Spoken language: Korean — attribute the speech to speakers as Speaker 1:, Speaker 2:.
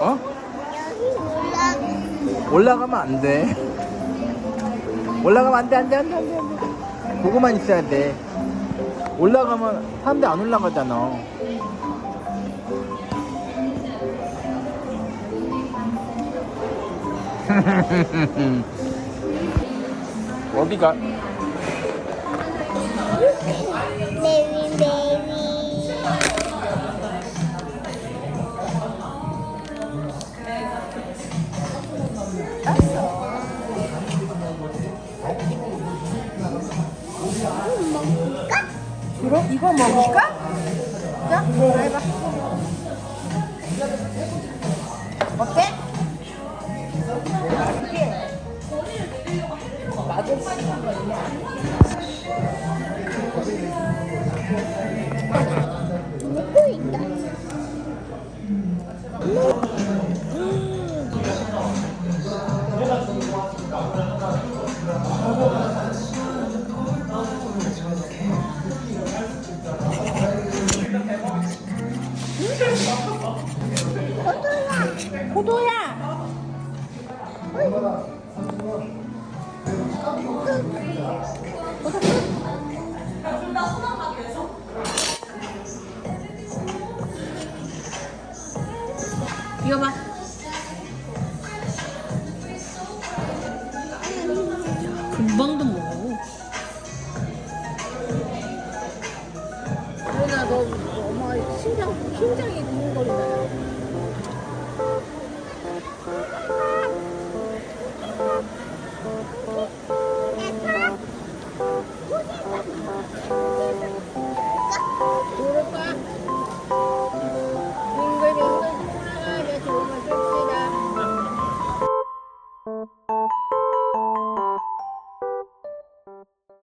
Speaker 1: 어? 올라가면 안 돼. 올라가면 안 돼, 안 돼, 안 돼, 안 돼. 안 돼. 보고만 있어야 돼. 올라가면 사람들 안 올라가잖아. 어디가?
Speaker 2: 이거 이거 먹을까? 자, 해봐. 어때?
Speaker 3: 먹고
Speaker 2: 포도야. 이거 봐. 금방도 먹어. 그러나 너 엄마 심장 심장이 두근거리잖 아. 그럴까? 빙글빙글 돌아가며 조금을 줍시다.